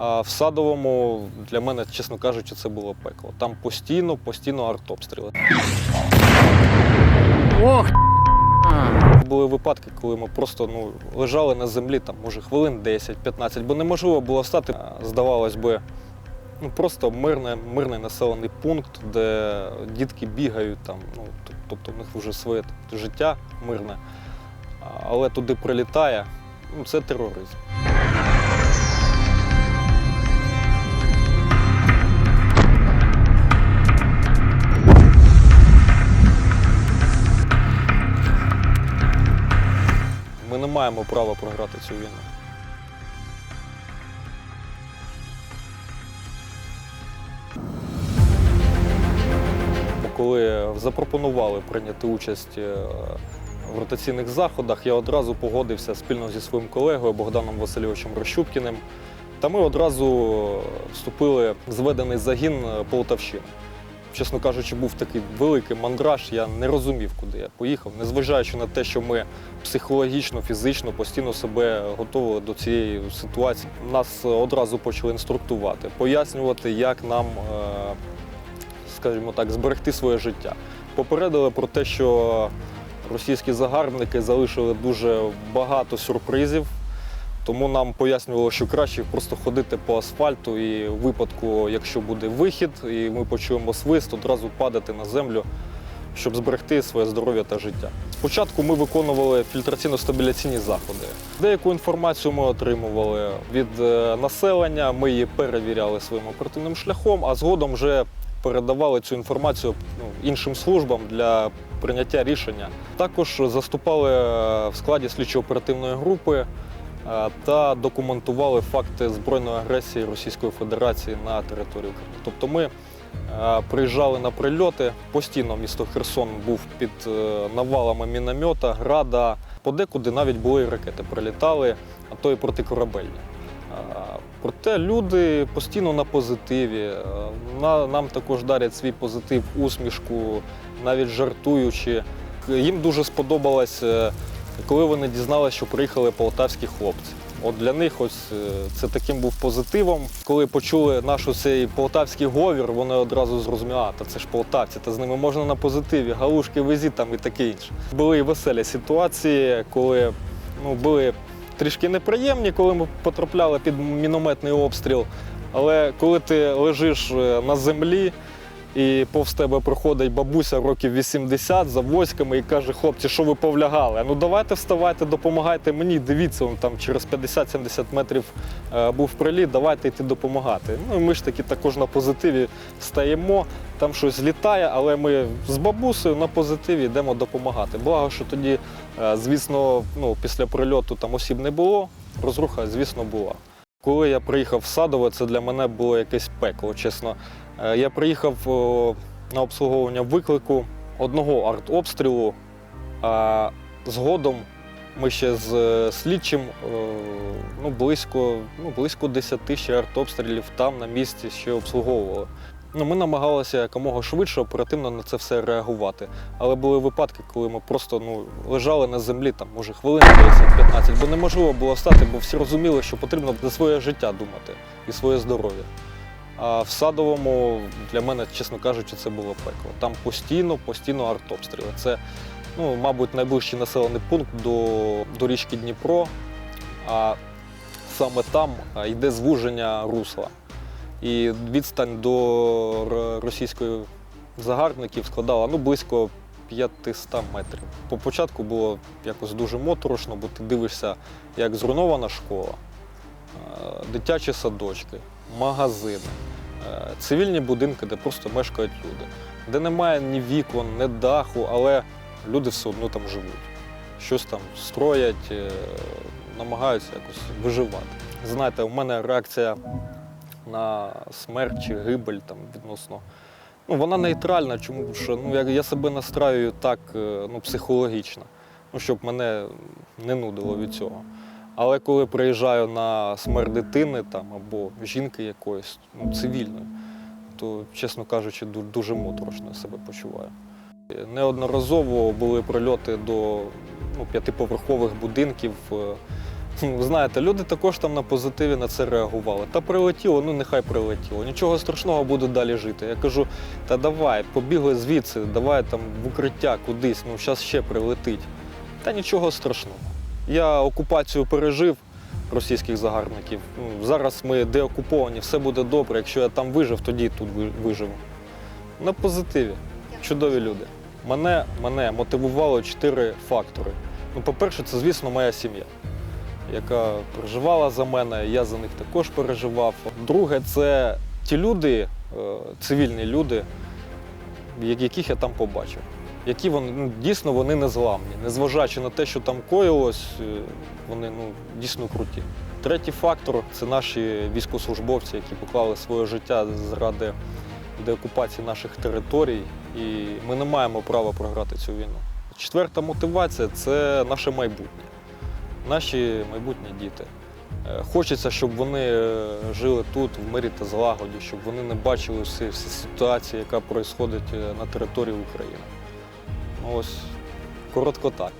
А в садовому для мене, чесно кажучи, це було пекло. Там постійно, постійно артобстріли. Ох, Були випадки, коли ми просто ну, лежали на землі, там, може, хвилин 10-15, бо неможливо було встати. Здавалось би, ну, просто мирне, мирний населений пункт, де дітки бігають, там, ну, тобто в них вже своє життя мирне. Але туди прилітає, ну, це тероризм. Маємо права програти цю війну. Коли запропонували прийняти участь е, в ротаційних заходах, я одразу погодився спільно зі своїм колегою Богданом Васильовичем Рощупкіним. Та ми одразу вступили в зведений загін е, Полтавщини. Чесно кажучи, був такий великий мандраж, я не розумів, куди я поїхав, незважаючи на те, що ми психологічно, фізично постійно себе готували до цієї ситуації. Нас одразу почали інструктувати, пояснювати, як нам, е, скажімо так, зберегти своє життя. Попередили про те, що російські загарбники залишили дуже багато сюрпризів. Тому нам пояснювало, що краще просто ходити по асфальту і в випадку, якщо буде вихід, і ми почуємо свист, одразу падати на землю, щоб зберегти своє здоров'я та життя. Спочатку ми виконували фільтраційно-стабіляційні заходи. Деяку інформацію ми отримували від е, населення, ми її перевіряли своїм оперативним шляхом, а згодом вже передавали цю інформацію ну, іншим службам для прийняття рішення. Також заступали е, в складі слідчо-оперативної групи та документували факти збройної агресії Російської Федерації на території України. Тобто ми е, приїжджали на прильоти, постійно місто Херсон був під е, навалами міномета, града, подекуди навіть були ракети прилітали, а то і протикорабельні. Е, Проте люди постійно на позитиві. Е, Нам також дарять свій позитив, усмішку, навіть жартуючи. Їм дуже сподобалось, е, коли вони дізналися, що приїхали полтавські хлопці. От для них ось е, це таким був позитивом. Коли почули наш цей полтавський говір, вони одразу зрозуміли, а та це ж полтавці, та з ними можна на позитиві, галушки везі там і таке інше. Були веселі ситуації, коли ну, були трішки неприємні, коли ми потрапляли під мінометний обстріл. Але коли ти лежиш е, на землі і повз тебе проходить бабуся років 80 за воськами і каже, хлопці, що ви повлягали? Ну давайте вставайте, допомагайте мені. Дивіться, он там через 50-70 метрів е, був приліт, давайте йти допомагати. Ну і ми ж таки також на позитиві стаємо, там щось літає, але ми з бабусею на позитиві йдемо допомагати. Благо, що тоді, е, звісно, ну, після прильоту там осіб не було, розруха, звісно, була. Коли я приїхав в Садове, це для мене було якесь пекло, чесно. Е, Я приїхав на обслуговування виклику одного артобстрілу, а згодом ми ще з е, слідчим е, ну, близько, ну, близько 10 ще артобстрілів там на місці ще обслуговували. Ну, ми намагалися якомога швидше, оперативно на це все реагувати. Але були випадки, коли ми просто ну, лежали на землі, там, може, хвилин 10-15, бо неможливо було встати, бо всі розуміли, що потрібно за своє життя думати і своє здоров'я. А в садовому для мене, чесно кажучи, це було пекло. Там постійно, постійно артобстріли. Це, ну, мабуть, найближчий населений пункт до, до річки Дніпро, а саме там йде звуження русла. І відстань до російської загарбників складала ну, близько 500 метрів. По початку було якось дуже моторошно, бо ти дивишся, як зруйнована школа, е, дитячі садочки, магазини, е, цивільні будинки, де просто мешкають люди, де немає ні вікон, ні даху, але люди все одно там живуть. Щось там строять, е, намагаються якось виживати. Знаєте, у мене реакція на смерть чи гибель там відносно. Ну, вона нейтральна, чому що ну, я, я себе настраюю так е, ну, психологічно, ну, щоб мене не нудило від цього. Але коли приїжджаю на смерть дитини там, або жінки якоїсь, ну, цивільної, то, чесно кажучи, дуже моторошно себе почуваю. Неодноразово були прильоти до ну, п'ятиповерхових будинків. Знаєте, люди також там на позитиві на це реагували. Та прилетіло, ну нехай прилетіло. Нічого страшного буде далі жити. Я кажу, та давай, побігли звідси, давай там в укриття кудись, ну зараз ще прилетить. Та нічого страшного. Я окупацію пережив російських загарбників. Зараз ми деокуповані, все буде добре. Якщо я там вижив, тоді тут виживу. На позитиві. Чудові люди. Мене, мене мотивувало чотири фактори. Ну, по-перше, це, звісно, моя сім'я, яка переживала за мене, я за них також переживав. Друге, це ті люди, е, цивільні люди, яких я там побачив. Які вони ну, дійсно вони незламні, незважаючи на те, що там коїлось, е, вони ну, дійсно круті. Третій фактор це наші військовослужбовці, які поклали своє життя заради деокупації наших територій, і ми не маємо права програти цю війну. Четверта мотивація це наше майбутнє, наші майбутні діти. Е, Хочеться, щоб вони е, жили тут, в мирі та злагоді, щоб вони не бачили всі, всі ситуації, яка відбувається на території України. Ну, Ось коротко так.